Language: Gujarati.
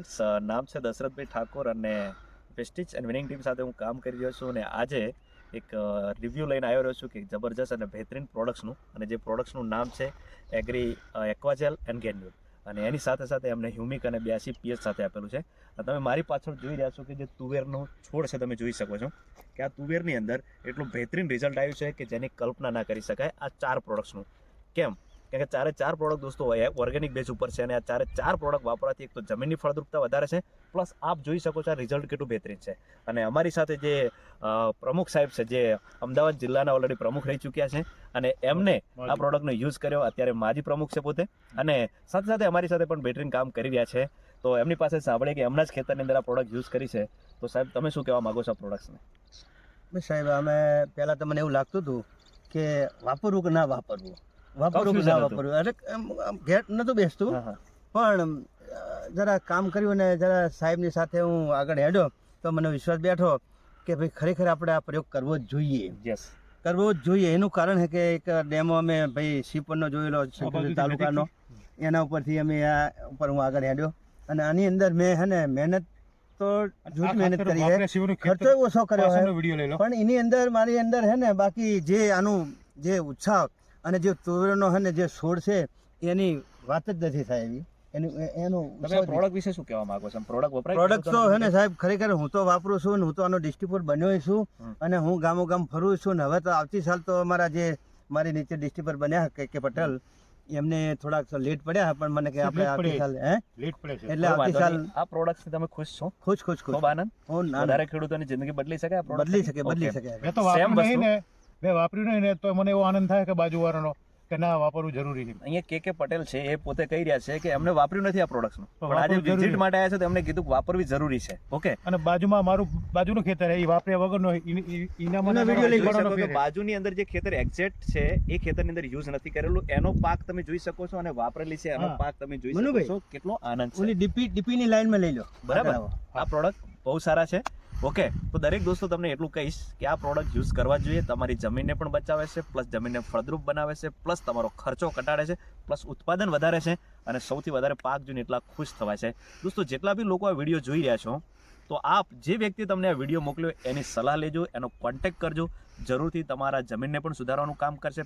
ફ્રેન્ડ્સ નામ છે દશરથભાઈ ઠાકોર અને વેસ્ટિજ એન્ડ વિનિંગ ટીમ સાથે હું કામ કરી રહ્યો છું અને આજે એક રિવ્યૂ લઈને આવ્યો રહ્યો છું કે જબરજસ્ત અને બહેતરીન પ્રોડક્ટ્સનું અને જે પ્રોડક્ટ્સનું નામ છે એગ્રી એક્વાજેલ એન્ડ ગેન્યુલ અને એની સાથે સાથે એમને હ્યુમિક અને બ્યાસી પીએચ સાથે આપેલું છે. તમે મારી પાછળ જોઈ રહ્યા છો કે જે તુવેરનો છોડ છે તમે જોઈ શકો છો કે આ તુવેરની અંદર એટલું બહેતરીન રિઝલ્ટ આવ્યું છે કે જેની કલ્પના ના કરી શકાય આ ચાર પ્રોડક્ટ્સનું કેમ? કારણ કે ચારે ચાર પ્રોડક્ટ દોસ્તો ઓર્ગેનિક બેઝ ઉપર છે અને આ ચારે ચાર પ્રોડક્ટ વાપરવાથી એક તો જમીનની ફળદ્રુપતા વધારે છે પ્લસ આપ જોઈ શકો છો આ રિઝલ્ટ કેટલું બહેતરીન છે. અને અમારી સાથે જે પ્રમુખ સાહેબ છે જે અમદાવાદ જિલ્લાના ઓલરેડી પ્રમુખ રહી ચૂક્યા છે અને એમને આ પ્રોડક્ટનો યુઝ કર્યો. અત્યારે માજી પ્રમુખ છે પોતે. અને સાથે સાથે અમારી સાથે પણ બેટરીન કામ કરી રહ્યા છે. તો એમની પાસે સાંભળીએ કે એમના જ ખેતરની અંદર આ પ્રોડક્ટ યુઝ કરી છે. તો સાહેબ તમે શું કહેવા માંગો છો આ પ્રોડક્ટ્સને સાહેબ અમે પહેલાં તમને મને એવું લાગતું હતું કે વાપરવું કે ના વાપરવું? વાપરવું ના વાપરવું અરે ઘેટ આમ નહોતું બેસતું. પણ જરા કામ કર્યું ને જરા સાહેબની સાથે હું આગળ હેડ્યો તો મને વિશ્વાસ બેઠો કે ભાઈ ખરેખર આપણે આ પ્રયોગ કરવો જ જોઈએ. યસ કરવો જ જોઈએ. એનું કારણ છે કે એક ડેમો અમે ભાઈ શિપરનો જોયેલો તાલુકાનો. એના ઉપરથી અમે આ ઉપર હું આગળ હેડ્યો. અને આની અંદર મેં હે ને મહેનત તો જૂઠ મહેનત કરી છે ખર્ચો ઓછો કર્યો છે પણ એની અંદર મારી અંદર હે ને બાકી જે આનું જે ઉત્સાહ અને જે તુવેરનો હે જે છોડ છે એની વાત જ નથી થાય એવી. એનું એનું તમે પ્રોડક્ટ વિશે શું કહેવા માંગો છો? પ્રોડક્ટ વપરાય પ્રોડક્ટ તો હે ને સાહેબ ખરેખર હું તો વાપરું છું ને હું તો આનો ડિસ્ટ્રીબ્યુટર બન્યો છું અને હું ગામો ગામ ફરું છું ને હવે તો આવતી સાલ તો અમારા જે મારી નીચે ડિસ્ટ્રીબ્યુટર બન્યા કે કે પટેલ એમને થોડાક લેટ પડ્યા પણ મને કે આપણે આવતી સાલ હે? લેટ પડે છે. એટલે આવતી સાલ આ પ્રોડક્ટથી તમે ખુશ છો? ખુશ ખુશ ખુશ. ખૂબ આનંદ? હું ના- વધારે ખેડૂતોની જિંદગી બદલી શકે આ product બદલી શકે બદલી શકે. મેં તો Same વાપર્યું વસ્તુ. ને મેં વાપર્યું નહીં ને તો મને એવો આનંદ થાય કે બાજુવાળાનો કે ના વાપરવું જરૂરી છે. અહીંયા કે કે પટેલ છે એ પોતે કહી રહ્યા છે કે એમને વાપર્યું નથી આ પ્રોડક્ટ્સનું પણ આજે વિઝિટ માટે આવ્યા છે તો એમને કીધું કે વાપરવી જરૂરી છે. ઓકે અને બાજુમાં મારું બાજુનું ખેતર છે એ વાપર્યા વગરનો ઈ- મને વિડિયો લઈ શકો કે બાજુની અંદર જે ખેતર એક્ઝેક્ટ છે એ ખેતરની અંદર યુઝ નથી કરેલું. એનો પાક તમે જોઈ શકો છો અને વાપરેલી છે એનો પાક તમે જોઈ શકો. છો. કેટલો આનંદ છે. ઓલી ડીપી ડીપીની લાઈનમાં લઈ લો. બરાબર. આ પ્રોડક્ટ બહુ સારા છે. ઓકે તો દરેક દોસ્તો, તમને એટલું કહીશ કે આ પ્રોડક્ટ યુઝ કરવા જોઈએ. તમારી જમીનને પણ બચાવે છે પ્લસ જમીનને ફળદ્રુપ બનાવે છે પ્લસ તમારો ખર્ચો ઘટાડે છે પ્લસ ઉત્પાદન વધારે છે અને સૌથી વધારે પાક જોઈને એટલા ખુશ થવાય છે. દોસ્તો, જેટલા બી લોકો આ વીડિયો જોઈ રહ્યા છો, તો આપ જે વ્યક્તિ તમને આ વીડિયો મોકલ્યો, એની સલાહ લેજો, એનો કોન્ટેક્ટ કરજો. જરૂરથી તમારા જમીનને પણ સુધારવાનું કામ કરશે.